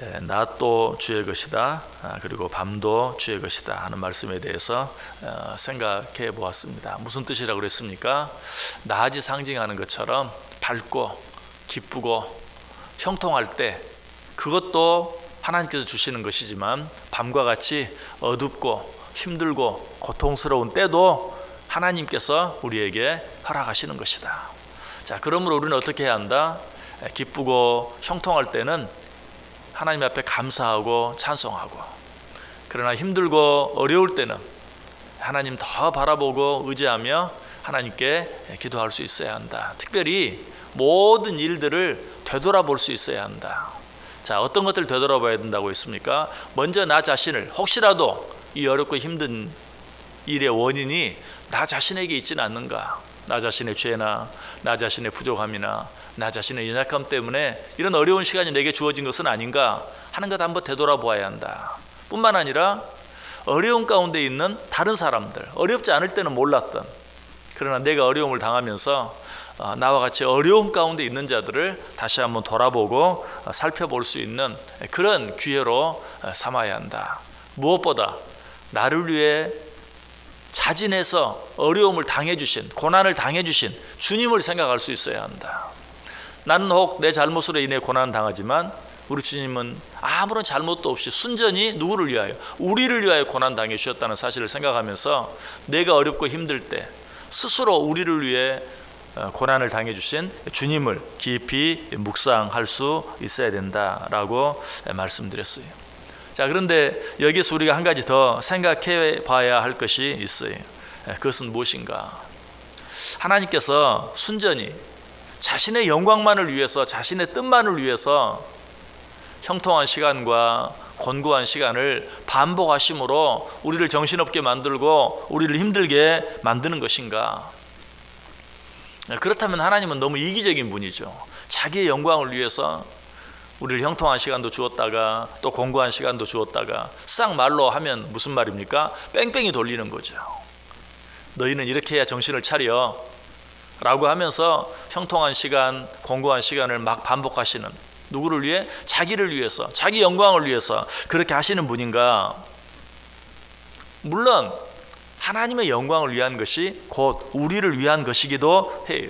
에, 낮도 주의 것이다. 아, 그리고 밤도 주의 것이다 하는 말씀에 대해서 어, 생각해 보았습니다. 무슨 뜻이라고 그랬습니까? 낮이 상징하는 것처럼 밝고 기쁘고 형통할 때 그것도 하나님께서 주시는 것이지만 밤과 같이 어둡고 힘들고 고통스러운 때도 하나님께서 우리에게 허락하시는 것이다. 자, 그러므로 우리는 어떻게 해야 한다? 에, 기쁘고 형통할 때는 하나님 앞에 감사하고 찬송하고 그러나 힘들고 어려울 때는 하나님 더 바라보고 의지하며 하나님께 기도할 수 있어야 한다. 특별히 모든 일들을 되돌아볼 수 있어야 한다. 자, 어떤 것들을 되돌아봐야 된다고 했습니까? 먼저 나 자신을 혹시라도 이 어렵고 힘든 일의 원인이 나 자신에게 있지는 않는가? 나 자신의 죄나 나 자신의 부족함이나 나 자신의 연약함 때문에 이런 어려운 시간이 내게 주어진 것은 아닌가 하는 것 한번 되돌아보아야 한다. 뿐만 아니라 어려운 가운데 있는 다른 사람들, 어렵지 않을 때는 몰랐던 그러나 내가 어려움을 당하면서 어, 나와 같이 어려움 가운데 있는 자들을 다시 한번 돌아보고 어, 살펴볼 수 있는 그런 기회로 어, 삼아야 한다. 무엇보다 나를 위해 자진해서 어려움을 당해 주신 고난을 당해 주신 주님을 생각할 수 있어야 한다. 나는 혹 내 잘못으로 인해 고난을 당하지만 우리 주님은 아무런 잘못도 없이 순전히 누구를 위하여 우리를 위하여 고난 당해 주셨다는 사실을 생각하면서 내가 어렵고 힘들 때 스스로 우리를 위해 어, 고난을 당해 주신 주님을 깊이 묵상할 수 있어야 된다라고 말씀드렸어요. 자, 그런데 여기서 우리가 한 가지 더 생각해 봐야 할 것이 있어요. 그것은 무엇인가? 하나님께서 순전히 자신의 영광만을 위해서 자신의 뜻만을 위해서 형통한 시간과 곤고한 시간을 반복하심으로 우리를 정신없게 만들고 우리를 힘들게 만드는 것인가? 그렇다면 하나님은 너무 이기적인 분이죠. 자기의 영광을 위해서 우리를 형통한 시간도 주었다가 또 공고한 시간도 주었다가 싹 말로 하면 무슨 말입니까? 뺑뺑이 돌리는 거죠. 너희는 이렇게 해야 정신을 차려 라고 하면서 형통한 시간, 공고한 시간을 막 반복하시는 누구를 위해? 자기를 위해서, 자기 영광을 위해서 그렇게 하시는 분인가? 물론 하나님의 영광을 위한 것이 곧 우리를 위한 것이기도 해요.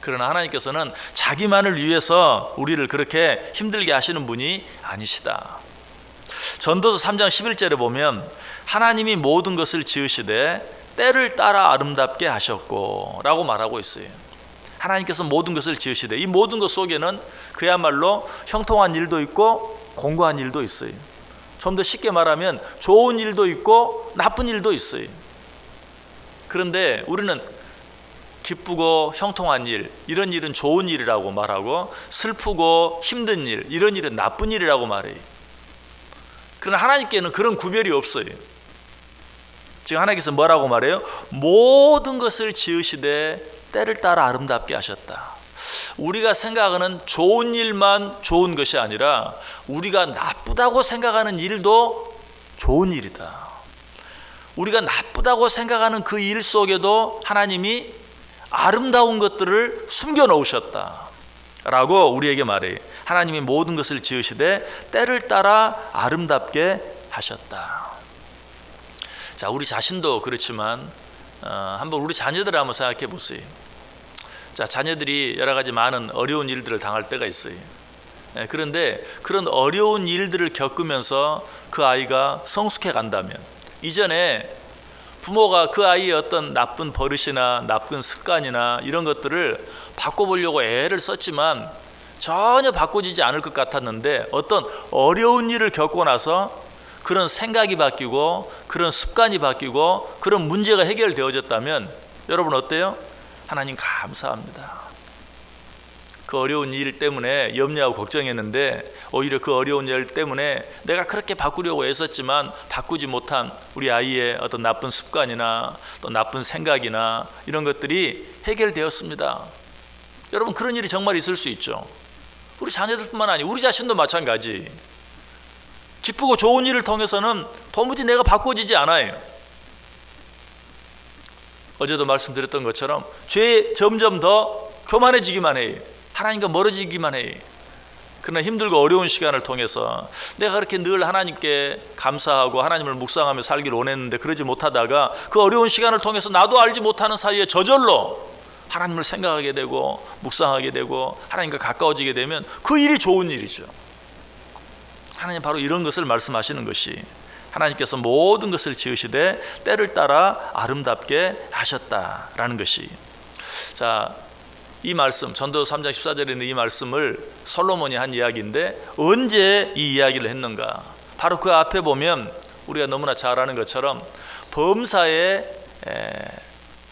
그러나 하나님께서는 자기만을 위해서 우리를 그렇게 힘들게 하시는 분이 아니시다. 전도서 3장 11절에 보면 하나님이 모든 것을 지으시되 때를 따라 아름답게 하셨고 라고 말하고 있어요. 하나님께서 모든 것을 지으시되 이 모든 것 속에는 그야말로 형통한 일도 있고 공고한 일도 있어요. 좀 더 쉽게 말하면 좋은 일도 있고 나쁜 일도 있어요. 그런데 우리는 기쁘고 형통한 일, 이런 일은 좋은 일이라고 말하고 슬프고 힘든 일, 이런 일은 나쁜 일이라고 말해요. 그러나 하나님께는 그런 구별이 없어요. 지금 하나님께서 뭐라고 말해요? 모든 것을 지으시되 때를 따라 아름답게 하셨다. 우리가 생각하는 좋은 일만 좋은 것이 아니라 우리가 나쁘다고 생각하는 일도 좋은 일이다. 우리가 나쁘다고 생각하는 그 일 속에도 하나님이 아름다운 것들을 숨겨 놓으셨다. 라고 우리에게 말해. 하나님이 모든 것을 지으시되 때를 따라 아름답게 하셨다. 자, 우리 자신도 그렇지만 어, 한번 우리 자녀들을 한번 생각해 보세요. 자, 자녀들이 여러 가지 많은 어려운 일들을 당할 때가 있어요. 예, 그런데 그런 어려운 일들을 겪으면서 그 아이가 성숙해 간다면 이전에 부모가 그 아이의 어떤 나쁜 버릇이나 나쁜 습관이나 이런 것들을 바꿔보려고 애를 썼지만 전혀 바꿔지지 않을 것 같았는데 어떤 어려운 일을 겪고 나서 그런 생각이 바뀌고 그런 습관이 바뀌고 그런 문제가 해결되어졌다면 여러분 어때요? 하나님 감사합니다. 그 어려운 일 때문에 염려하고 걱정했는데 오히려 그 어려운 일 때문에 내가 그렇게 바꾸려고 애썼지만 바꾸지 못한 우리 아이의 어떤 나쁜 습관이나 또 나쁜 생각이나 이런 것들이 해결되었습니다. 여러분 그런 일이 정말 있을 수 있죠. 우리 자녀들뿐만 아니고 우리 자신도 마찬가지. 기쁘고 좋은 일을 통해서는 도무지 내가 바꿔지지 않아요. 어제도 말씀드렸던 것처럼 죄 점점 더 교만해지기만 해요. 하나님과 멀어지기만 해요. 그러나 힘들고 어려운 시간을 통해서 내가 그렇게 늘 하나님께 감사하고 하나님을 묵상하며 살기를 원했는데 그러지 못하다가 그 어려운 시간을 통해서 나도 알지 못하는 사이에 저절로 하나님을 생각하게 되고 묵상하게 되고 하나님과 가까워지게 되면 그 일이 좋은 일이죠. 하나님 바로 이런 것을 말씀하시는 것이 하나님께서 모든 것을 지으시되 때를 따라 아름답게 하셨다라는 것이 자, 이 말씀 전도 3장 14절에 있는 이 말씀을 솔로몬이 한 이야기인데 언제 이 이야기를 했는가? 바로 그 앞에 보면 우리가 너무나 잘 아는 것처럼 범사에 에,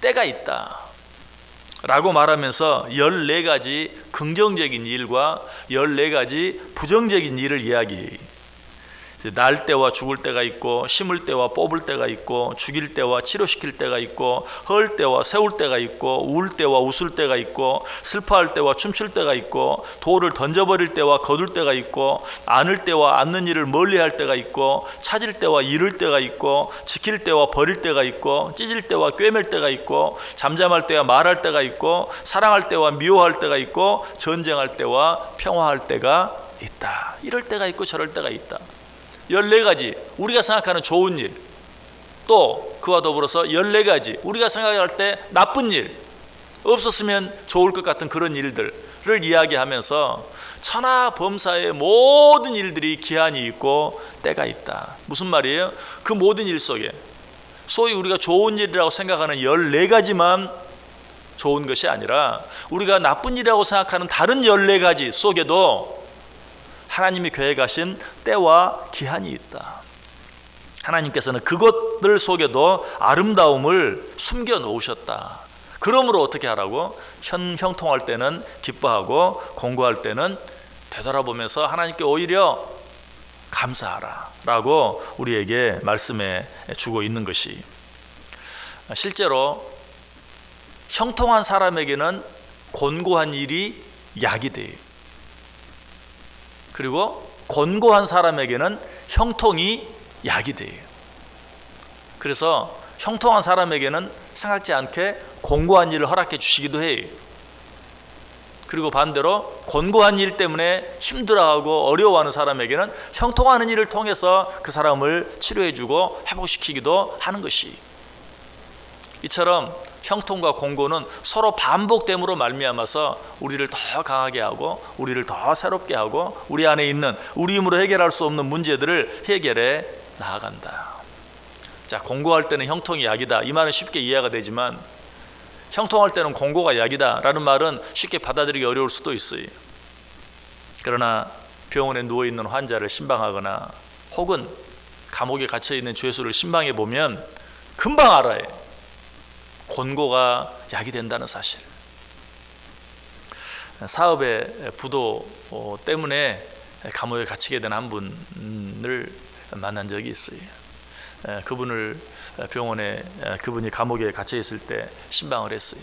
때가 있다. 라고 말하면서 14가지 긍정적인 일과 14가지 부정적인 일을 이야기. 날 때와 죽을 때가 있고 심을 때와 뽑을 때가 있고 죽일 때와 치료시킬 때가 있고 헐 때와 세울 때가 있고 울 때와 웃을 때가 있고 슬퍼할 때와 춤출 때가 있고 돌을 던져버릴 때와 거둘 때가 있고 안을 때와 안는 일을 멀리할 때가 있고 찾을 때와 잃을 때가 있고 지킬 때와 버릴 때가 있고 찢을 때와 꿰맬 때가 있고 잠잠할 때와 말할 때가 있고 사랑할 때와 미워할 때가 있고 전쟁할 때와 평화할 때가 있다 이럴 때가 있고 저럴 때가 있다 14가지 우리가 생각하는 좋은 일, 또 그와 더불어서 14가지 우리가 생각할 때 나쁜 일, 없었으면 좋을 것 같은 그런 일들을 이야기하면서 천하 범사의 모든 일들이 기한이 있고 때가 있다. 무슨 말이에요? 그 모든 일 속에 소위 우리가 좋은 일이라고 생각하는 14가지만 좋은 것이 아니라 우리가 나쁜 일이라고 생각하는 다른 14가지 속에도 하나님이 계획하신 때와 기한이 있다. 하나님께서는 그것들 속에도 아름다움을 숨겨 놓으셨다. 그러므로 어떻게 하라고? 현, 형통할 때는 기뻐하고 공고할 때는 되돌아보면서 하나님께 오히려 감사하라 라고 우리에게 말씀해 주고 있는 것이 실제로 형통한 사람에게는 곤고한 일이 약이 돼요. 그리고 권고한 사람에게는 형통이 약이 돼요. 그래서 형통한 사람에게는 생각지 않게 권고한 일을 허락해 주시기도 해요. 그리고 반대로 권고한 일 때문에 힘들어하고 어려워하는 사람에게는 형통하는 일을 통해서 그 사람을 치료해주고 회복시키기도 하는 것이 이처럼 형통과 공고는 서로 반복됨으로 말미암아서 우리를 더 강하게 하고 우리를 더 새롭게 하고 우리 안에 있는 우리 힘으로 해결할 수 없는 문제들을 해결해 나아간다. 자, 공고할 때는 형통이 약이다. 이 말은 쉽게 이해가 되지만 형통할 때는 공고가 약이다라는 말은 쉽게 받아들이기 어려울 수도 있어요. 그러나 병원에 누워 있는 환자를 신방하거나 혹은 감옥에 갇혀 있는 죄수를 신방해 보면 금방 알아요. 권고가 약이 된다는 사실. 사업의 부도 어, 때문에 감옥에 갇히게 된 한 분을 만난 적이 있어요. 그분을 병원에 그분이 감옥에 갇혀 있을 때 신방을 했어요.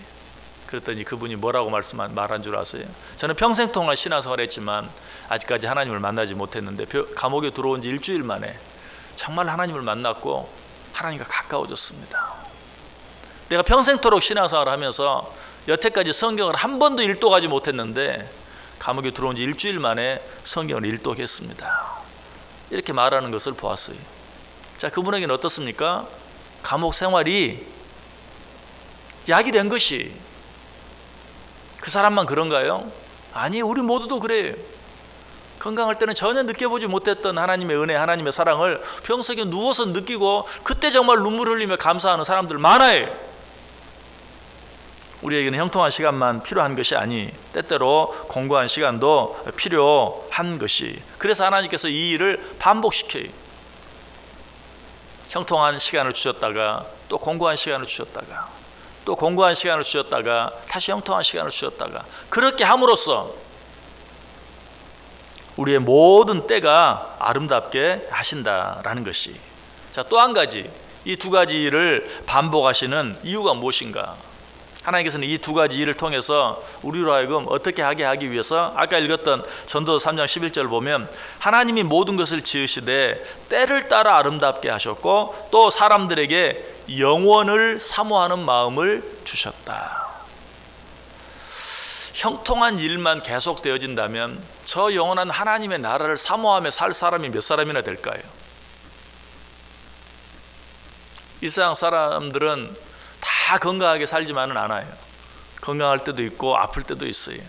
그랬더니 그분이 뭐라고 말씀 말한 줄 아세요? 저는 평생 동안 신앙생활 했지만 아직까지 하나님을 만나지 못했는데 감옥에 들어온 지 일주일 만에 정말 하나님을 만났고 하나님과 가까워졌습니다. 내가 평생토록 신앙생활을 하면서 여태까지 성경을 한 번도 일독하지 못했는데 감옥에 들어온 지 일주일 만에 성경을 일독했습니다. 이렇게 말하는 것을 보았어요. 자, 그분에게는 어떻습니까? 감옥 생활이 약이 된 것이 그 사람만 그런가요? 아니, 우리 모두도 그래요. 건강할 때는 전혀 느껴보지 못했던 하나님의 은혜, 하나님의 사랑을 평소에 누워서 느끼고 그때 정말 눈물 흘리며 감사하는 사람들 많아요. 우리에게는 형통한 시간만 필요한 것이 아니 때때로 공고한 시간도 필요한 것이. 그래서 하나님께서 이 일을 반복시켜요. 형통한 시간을 주셨다가 또 공고한 시간을 주셨다가 또 공고한 시간을 주셨다가 다시 형통한 시간을 주셨다가 그렇게 함으로써 우리의 모든 때가 아름답게 하신다라는 것이. 자 또 한 가지. 이 두 가지를 반복하시는 이유가 무엇인가 하나님께서는 이 두 가지 일을 통해서 우리로 하여금 어떻게 하게 하기 위해서 아까 읽었던 전도 3장 11절 보면 하나님이 모든 것을 지으시되 때를 따라 아름답게 하셨고 또 사람들에게 영원을 사모하는 마음을 주셨다. 형통한 일만 계속 되어진다면 저 영원한 하나님의 나라를 사모하며 살 사람이 몇 사람이나 될까요? 이 세상 사람들은 다 건강하게 살지만은 않아요. 건강할 때도 있고 아플 때도 있어요.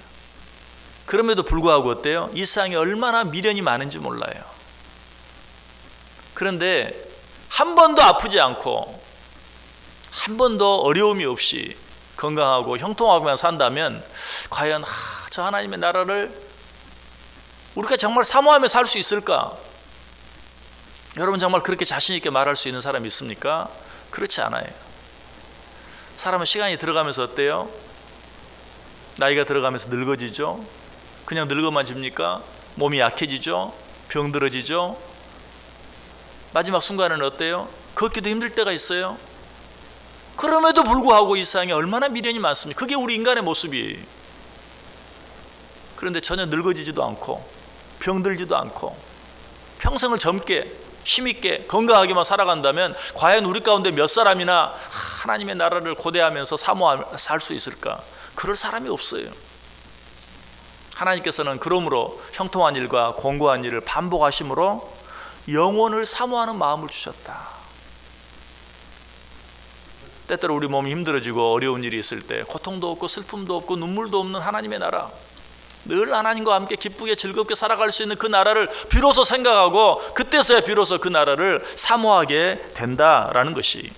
그럼에도 불구하고 어때요? 이 세상에 얼마나 미련이 많은지 몰라요. 그런데 한 번도 아프지 않고 한 번도 어려움이 없이 건강하고 형통하고만 산다면 과연 하, 저 하나님의 나라를 우리가 정말 사모하며 살 수 있을까? 여러분 정말 그렇게 자신 있게 말할 수 있는 사람이 있습니까? 그렇지 않아요. 사람은 시간이 들어가면서 어때요? 나이가 들어가면서 늙어지죠. 그냥 늙어만 집니까? 몸이 약해지죠. 병들어지죠. 마지막 순간에는 어때요? 걷기도 힘들 때가 있어요. 그럼에도 불구하고 이 세상에 얼마나 미련이 많습니까? 그게 우리 인간의 모습이에요. 그런데 전혀 늙어지지도 않고 병들지도 않고 평생을 젊게 힘있게 건강하게만 살아간다면 과연 우리 가운데 몇 사람이나 하나님의 나라를 고대하면서 사모하며 살 수 있을까? 그럴 사람이 없어요. 하나님께서는 그러므로 형통한 일과 공고한 일을 반복하심으로 영혼을 사모하는 마음을 주셨다. 때때로 우리 몸이 힘들어지고 어려운 일이 있을 때 고통도 없고 슬픔도 없고 눈물도 없는 하나님의 나라 늘 하나님과 함께 기쁘게 즐겁게 살아갈 수 있는 그 나라를 비로소 생각하고 그때서야 비로소 그 나라를 사모하게 된다라는 것이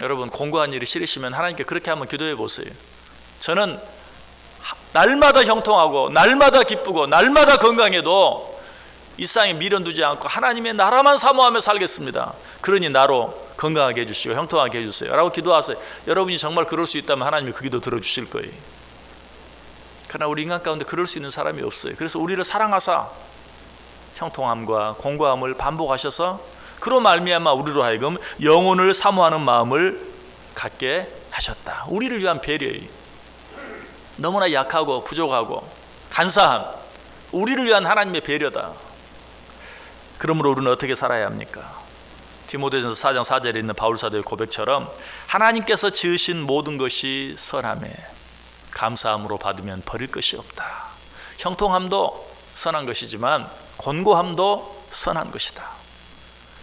여러분 공고한 일이 싫으시면 하나님께 그렇게 한번 기도해 보세요. 저는 날마다 형통하고 날마다 기쁘고 날마다 건강해도 이 세상에 미련 두지 않고 하나님의 나라만 사모하며 살겠습니다. 그러니 나로 건강하게 해주시고 형통하게 해주세요. 라고 기도하세요. 여러분이 정말 그럴 수 있다면 하나님이 그 기도 들어주실 거예요. 그러나 우리 인간 가운데 그럴 수 있는 사람이 없어요. 그래서 우리를 사랑하사 형통함과 공고함을 반복하셔서 그로 말미암아 우리로 하여금 영혼을 사모하는 마음을 갖게 하셨다. 우리를 위한 배려예요. 너무나 약하고 부족하고 간사한 우리를 위한 하나님의 배려다. 그러므로 우리는 어떻게 살아야 합니까? 디모데전서 4장 4절에 있는 바울 사도의 고백처럼 하나님께서 지으신 모든 것이 선함에 감사함으로 받으면 버릴 것이 없다. 형통함도 선한 것이지만 곤고함도 선한 것이다.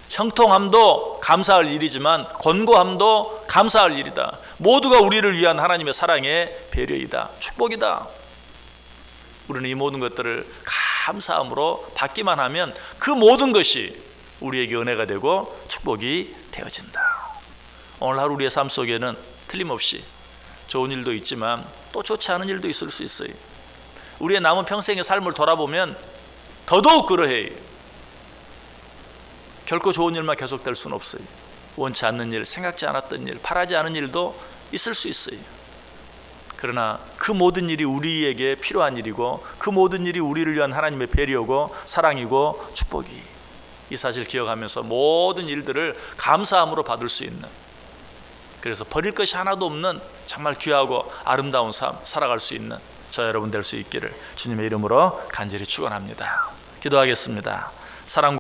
형통함도 감사할 일이지만 곤고함도 감사할 일이다. 모두가 우리를 위한 하나님의 사랑의 배려이다. 축복이다. 우리는 이 모든 것들을 감사함으로 받기만 하면 그 모든 것이 우리에게 은혜가 되고 축복이 되어진다. 오늘 하루 우리의 삶 속에는 틀림없이 좋은 일도 있지만 또 좋지 않은 일도 있을 수 있어요. 우리의 남은 평생의 삶을 돌아보면 더더욱 그러해요. 결코 좋은 일만 계속될 수는 없어요. 원치 않는 일, 생각지 않았던 일, 바라지 않은 일도 있을 수 있어요. 그러나 그 모든 일이 우리에게 필요한 일이고 그 모든 일이 우리를 위한 하나님의 배려고 사랑이고 축복이 이 사실 기억하면서 모든 일들을 감사함으로 받을 수 있는 그래서 버릴 것이 하나도 없는 정말 귀하고 아름다운 삶 살아갈 수 있는 저 여러분 될 수 있기를 주님의 이름으로 간절히 축원합니다. 기도하겠습니다. 사랑